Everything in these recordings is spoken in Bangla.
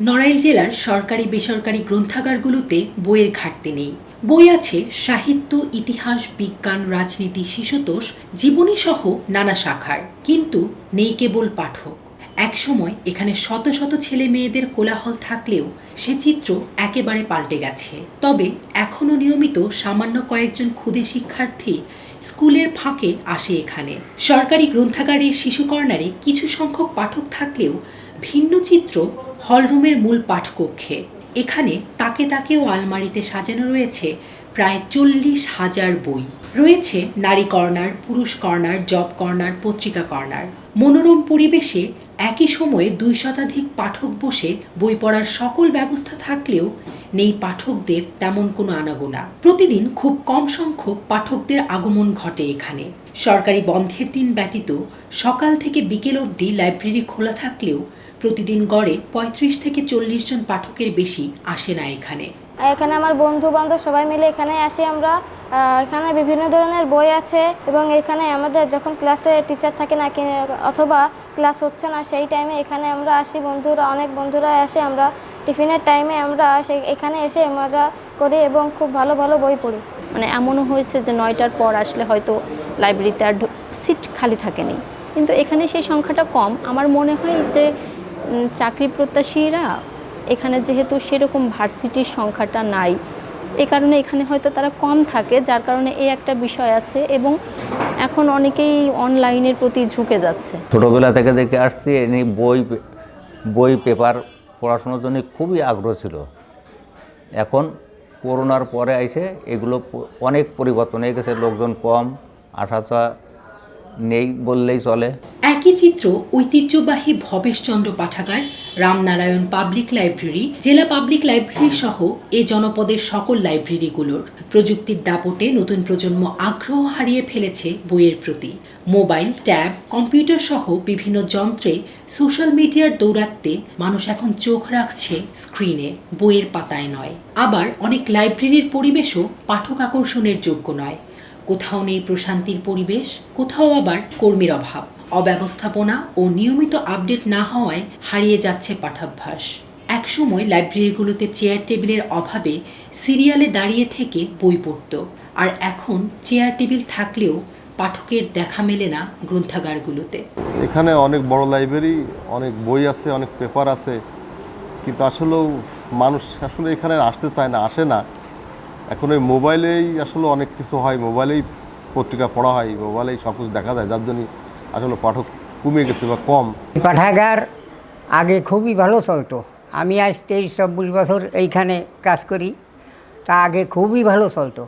নড়াইল জেলার সরকারি বেসরকারি গ্রন্থাগারগুলোতে বইয়ের ঘাটতি নেই। বই আছে সাহিত্য, ইতিহাস, বিজ্ঞান, রাজনীতি, শিশুতোষ জীবনী সহ নানা শাখার, কিন্তু নেই কেবল পাঠক। একসময় এখানে শত শত ছেলে মেয়েদের কোলাহল থাকলেও সে চিত্র একেবারে পাল্টে গেছে। তবে এখনও নিয়মিত সামান্য কয়েকজন ক্ষুদে শিক্ষার্থী স্কুলের ফাঁকে আসে এখানে। সরকারি গ্রন্থাগারের শিশু কর্নারে কিছু সংখ্যক পাঠক থাকলেও ভিন্ন চিত্র হলরুমের মূল পাঠকক্ষে। এখানে তাকে তাকে ও আলমারিতে সাজানো রয়েছে প্রায় চল্লিশ হাজার বই। রয়েছে নারী কর্নার, পুরুষ কর্নার, জব কর্নার, পত্রিকা কর্নার। মনোরম পরিবেশে একই সময়ে দুই শতাধিক পাঠক বসে বই পড়ার সকল ব্যবস্থা থাকলেও নেই পাঠকদের তেমন কোনো আনাগোনা। প্রতিদিন খুব কম সংখ্যক পাঠকদের আগমন ঘটে এখানে। সরকারি বন্ধের দিন ব্যতীত সকাল থেকে বিকেল অবধি লাইব্রেরি খোলা থাকলেও প্রতিদিন গড়ে পঁয়ত্রিশ থেকে চল্লিশ জন পাঠকের বেশি আসে না এখানে। এখানে আমার বন্ধু বান্ধব সবাই মিলে এখানে আসি আমরা। এখানে বিভিন্ন ধরনের বই আছে এবং এখানে আমাদের যখন ক্লাসে টিচার থাকে না কি- অথবা ক্লাস হচ্ছে না সেই টাইমে এখানে আমরা আসি। বন্ধুরা অনেক বন্ধুরা আসে আমরা। টিফিনের টাইমে আমরা সেই এখানে এসে মজা করি এবং খুব ভালো ভালো বই পড়ি। মানে এমনও হয়েছে যে নয়টার পর আসলে হয়তো লাইব্রেরিতে আর সিট খালি থাকেনি। কিন্তু এখানে সেই সংখ্যাটা কম। আমার মনে হয় যে চাকরি প্রত্যাশীরা এখানে যেহেতু সেরকম ভার্সিটির সংখ্যাটা নাই, এ কারণে এখানে হয়তো তারা কম থাকে, যার কারণে এই একটা বিষয় আছে এবং এখন অনেকেই অনলাইনের প্রতি ঝুঁকে যাচ্ছে। ছোটোবেলা থেকে দেখে আসছি, এনি বই বই পেপার পড়াশোনার জন্য খুবই আগ্রহ ছিল। এখন করোনার পরে এসে এগুলো অনেক পরিবর্তন হয়ে গেছে, লোকজন কম আসা নেই বললেই চলে। একই চিত্র ঐতিহ্যবাহী ভবেশচন্দ্র পাঠাগার, রামনারায়ণ পাবলিক লাইব্রেরি, জেলা পাবলিক লাইব্রেরি সহ এ জনপদের সকল লাইব্রেরিগুলোর। প্রযুক্তির দাপটে নতুন প্রজন্ম আগ্রহ হারিয়ে ফেলেছে বইয়ের প্রতি। মোবাইল, ট্যাব, কম্পিউটার সহ বিভিন্ন যন্ত্রে সোশ্যাল মিডিয়ার দৌরাত্মে মানুষ এখন চোখ রাখছে স্ক্রিনে, বইয়ের পাতায় নয়। আবার অনেক লাইব্রেরির পরিবেশও পাঠক আকর্ষণের যোগ্য নয়। কোথাও নেই প্রশান্তির পরিবেশ, কোথাও আবার কর্মীর অভাব। অব্যবস্থাপনা ও নিয়মিত আপডেট না হওয়ায় হারিয়ে যাচ্ছে পাঠাভ্যাস। একসময় লাইব্রেরিগুলোতে চেয়ার টেবিলের অভাবে সিরিয়ালে দাঁড়িয়ে থেকে বই পড়ত, আর এখন চেয়ার টেবিল থাকলেও পাঠকের দেখা মেলে না গ্রন্থাগারগুলোতে। এখানে অনেক বড় লাইব্রেরি, অনেক বই আছে, অনেক পেপার আছে, কিন্তু আসলেও মানুষ আসলে এখানে আসতে চায় না, আসে না। এখন ওই মোবাইলেই আসলে অনেক কিছু হয়, মোবাইলেই পত্রিকা পড়া হয়, মোবাইলেই সব কিছু দেখা যায়, যার জন্য আসলে পাঠক কমে গেছে বা কম। পাঠাগার আগে খুবই ভালো চলতো। আমি আজ তেইশ, চব্বিশ বছর এইখানে কাজ করি, তা আগে খুবই ভালো চলতো।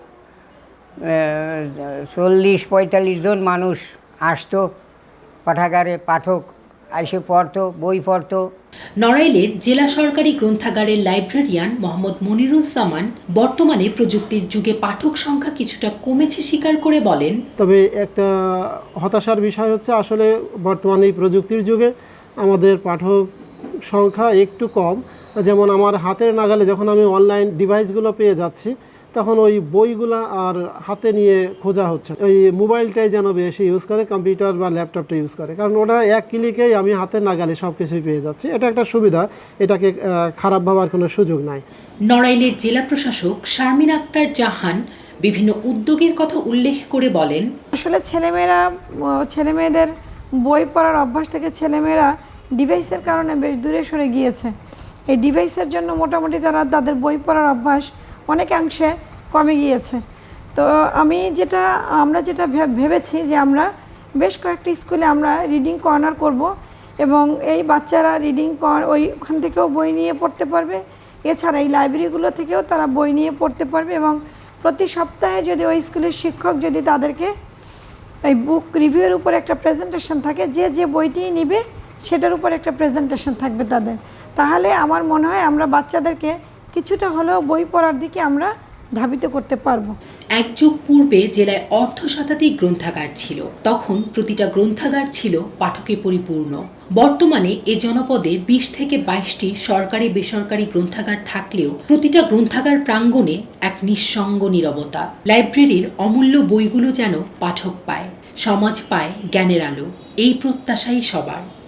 চল্লিশ, পঁয়তাল্লিশ জন মানুষ আসতো পাঠাগারে, পাঠক এসে পড়তো বই পড়তো। নড়াইলের জেলা সরকারি গ্রন্থাগারের লাইব্রেরিয়ান মোহাম্মদ মনিরুজ্জামান বর্তমানে প্রযুক্তির যুগে পাঠক সংখ্যা কিছুটা কমেছে স্বীকার করে বলেন। তবে একটা হতাশার বিষয় হচ্ছে আসলে বর্তমানে এই প্রযুক্তির যুগে আমাদের পাঠক সংখ্যা একটু কম। যেমন আমার হাতের নাগালে যখন আমি অনলাইন ডিভাইসগুলো পেয়ে যাচ্ছি তখন ওই বইগুলো আর হাতে নিয়ে খোঁজা হচ্ছে। ওই মোবাইলটাই যেন বেশি ইউজ করে কম্পিউটার বা ল্যাপটপটা ইউজ করে। কারণ ওটা এক ক্লিকেই আমি হাতের নাগালে সব কিছুই পেয়ে যাচ্ছি। এটা একটা সুবিধা এটাকে খারাপ ভাবার কোনো সুযোগ নাই। নড়াইলের জেলা প্রশাসক শারমিন আক্তার জাহান বিভিন্ন উদ্যোগের কথা উল্লেখ করে বলেন আসলে ছেলেমেয়েরা ছেলেমেয়েদের বই পড়ার অভ্যাস থেকে ছেলেমেয়েরা ডিভাইসের কারণে বেশ দূরে সরে গিয়েছে। এই ডিভাইসের জন্য মোটামুটি তারা তাদের বই পড়ার অভ্যাস অনেকাংশে কমে গিয়েছে। তো আমি যেটা, আমরা যেটা ভেবেছি যে আমরা বেশ কয়েকটি স্কুলে আমরা রিডিং কর্নার করব এবং এই বাচ্চারা রিডিং ওইখান থেকেও বই নিয়ে পড়তে পারবে। এছাড়া এই লাইব্রেরিগুলো থেকেও তারা বই নিয়ে পড়তে পারবে এবং প্রতি সপ্তাহে যদি ওই স্কুলের শিক্ষক যদি তাদেরকে এই বুক রিভিউয়ের উপর একটা প্রেজেন্টেশন থাকে, যে যে বইটি নিবে সেটার উপর একটা প্রেজেন্টেশন থাকবে তাদের। তাহলে আমার মনে হয় আমরা বাচ্চাদেরকে কিছুটা হলেও বই পড়ার দিকে আমরা ধাবিত করতে পারব। এক যুগ পূর্বে জেলায় অর্ধ শতাধিক গ্রন্থাগার ছিল। তখন প্রতিটা গ্রন্থাগার ছিল পাঠকে পরিপূর্ণ। বর্তমানে এ জনপদে বিশ থেকে বাইশটি সরকারি বেসরকারি গ্রন্থাগার থাকলেও প্রতিটা গ্রন্থাগার প্রাঙ্গণে এক নিঃসঙ্গ নীরবতা। লাইব্রেরির অমূল্য বইগুলো যেন পাঠক পায়, সমাজ পায় জ্ঞানের আলো। এই প্রত্যাশাই সবার।